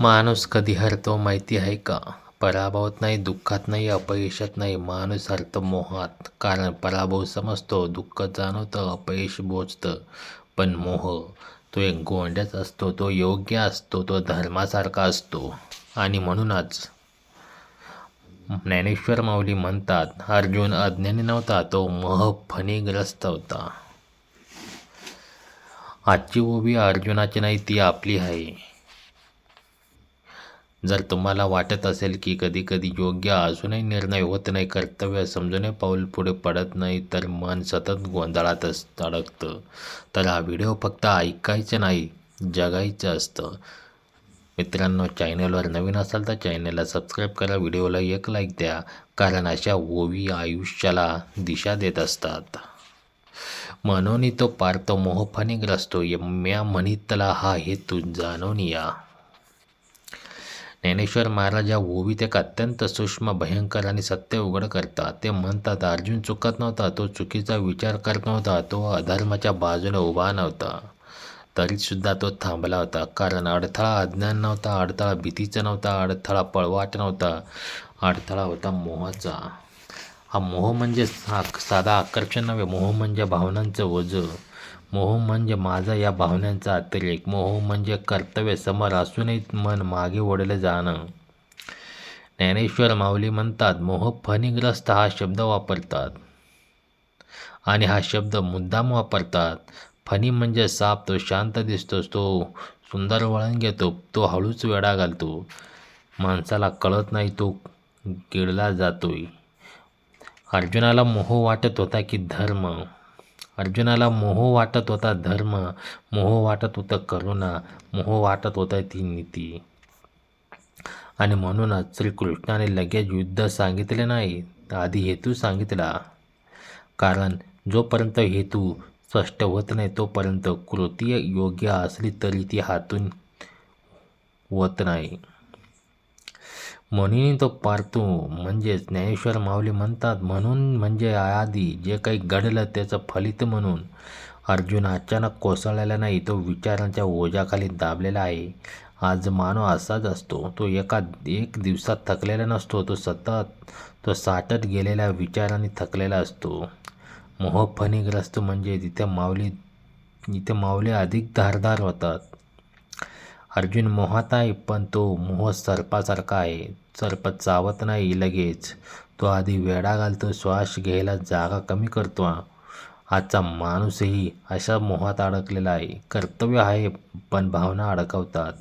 माणूस कधी हरतो माहिती आहे का? पराभवात नाही दुःखात नाही अपयशात नाही. माणूस हरतो मोहात. कारण पराभव समजतो दुःख जाणवतं अपयश बोचतं पण मोह तो एक गोंड्याच असतो तो योग्य असतो तो धर्मासारखा असतो. आणि म्हणूनच ज्ञानेश्वर माऊली म्हणतात अर्जुन अज्ञानी नव्हता तो मोह फणीग्रस्त होता. आजची ओबी अर्जुनाची नाही ती आपली आहे. जर तुम्हाला वाटत असेल की कधी कधी योग्य अजूनही निर्णय होत नाही कर्तव्य समजूनही पाऊल पुढे पडत नाही तर मन सतत गोंधळातच अडकतं तर हा व्हिडिओ फक्त ऐकायचं नाही जगायचं असतं. मित्रांनो चॅनलवर नवीन असाल तर चॅनलला सबस्क्राईब करा व्हिडिओला एक लाईक द्या कारण अशा ओवी आयुष्याला दिशा देत असतात. म्हणून तो पारतो मोहफाने ग्रस्तो म्या म्हणितला हा हेतू जाणून या. ज्ञानेश्वर महाराज या ओवीत एक अत्यंत सूक्ष्म भयंकर आणि सत्य उघड करतात ते म्हणतात अर्जुन चुकत नव्हता तो चुकीचा विचार करत नव्हता तो अधर्माच्या बाजूने उभा नव्हता. तरीसुद्धा तो थांबला होता कारण अडथळा अज्ञान नव्हता अडथळा भीतीचा नव्हता अडथळा पळवाट नव्हता अडथळा होता मोहाचा. हा मोह म्हणजे साधा आकर्षण नव्हे मोह म्हणजे भावनांचं ओझं. मोह म्हणजे माझा या भावनांचा अतिरेक. मोह म्हणजे कर्तव्य समोर असूनही मन मागे ओढलं जाणं. ज्ञानेश्वर माऊली म्हणतात मोह फणीग्रस्त हा शब्द वापरतात आणि हा शब्द मुद्दाम वापरतात. फणी म्हणजे साप तो शांत दिसतोस तो सुंदर वळण घेतो तो हळूच वेडा घालतो. माणसाला कळत नाही तो गिळला जातोय. अर्जुनाला मोह वाटत होता की धर्म अर्जुनाला मोह वाटत होता धर्म मोह वाटत होतं करुणा मोह वाटत होता ती नीती. आणि म्हणूनच श्रीकृष्णाने लगेच युद्ध सांगितले नाही आधी हेतू सांगितला. कारण जोपर्यंत हेतू स्पष्ट होत नाही तोपर्यंत कृती योग्य असली तरी ती हातून होत नाही. म्हणून तो पारतो म्हणजेच ज्ञानेश्वर माऊली म्हणतात म्हणून म्हणजे आधी जे काही घडलं त्याचं फलित म्हणून. अर्जुन अचानक कोसळलेला नाही तो विचारांच्या ओझ्याखाली दाबलेला आहे. आज मानव असाच असतो. तो एका एक दिवसात थकलेला नसतो तो सतत तो साठत गेलेल्या विचारांनी थकलेला असतो. मोहफणीग्रस्त म्हणजे तिथे माऊली इथे माऊली अधिक धारदार होतात. अर्जुन मोहात आहे पण तो मोह सर्पासारखा आहे. सर्प चावत नाही लगेच. तो आधी वेडा घालतो श्वास घ्यायला जागा कमी करतो. आजचा माणूसही अशा मोहात अडकलेला आहे. कर्तव्य आहे पण भावना अडकवतात.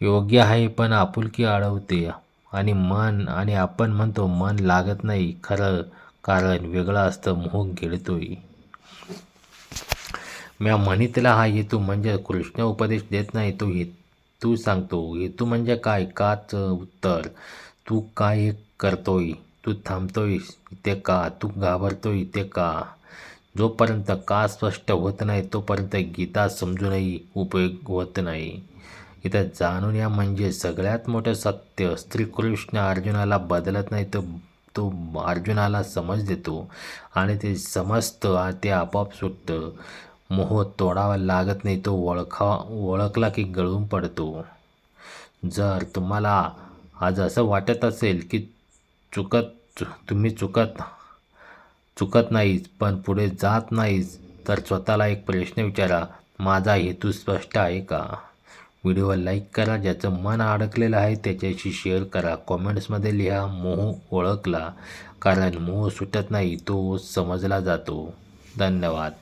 योग्य आहे पण आपुलकी अडवते. आणि मन आणि आपण म्हणतो मन लागत नाही. खरं कारण वेगळं असतं मोह गिळतोय. म्या म्हणितला हा हेतू म्हणजे कृष्ण उपदेश देत नाही तो हेतू सांगतो. हेतू म्हणजे काय? काच उत्तर. तू काय करतोय? तू थांबतोय ते का? तू घाबरतोय ते का? जोपर्यंत का स्पष्ट होत नाही तोपर्यंत गीता समजूनही उपयोग होत नाही. इथं जाणून या म्हणजे सगळ्यात मोठं सत्य श्रीकृष्ण अर्जुनाला बदलत नाही तर तो अर्जुनाला समज देतो. आणि ते समजतं ते आपोआप सुटतं. मोह तोडावा लागत नाही तो ओळखा ओळखला की गळून पडतो. जर तुम्हाला आज असं वाटत असेल की चुकत तुम्ही चुकत चुकत नाहीच पण पुढे जात नाहीच तर स्वतःला एक प्रश्न विचारा माझा हेतू स्पष्ट आहे का? व्हिडिओ लाईक करा ज्याचं मन अडकलेलं आहे त्याच्याशी शेअर करा कॉमेंट्समध्ये लिहा मोह ओळखला कारण मोह सुटत नाही तो समजला जातो. धन्यवाद.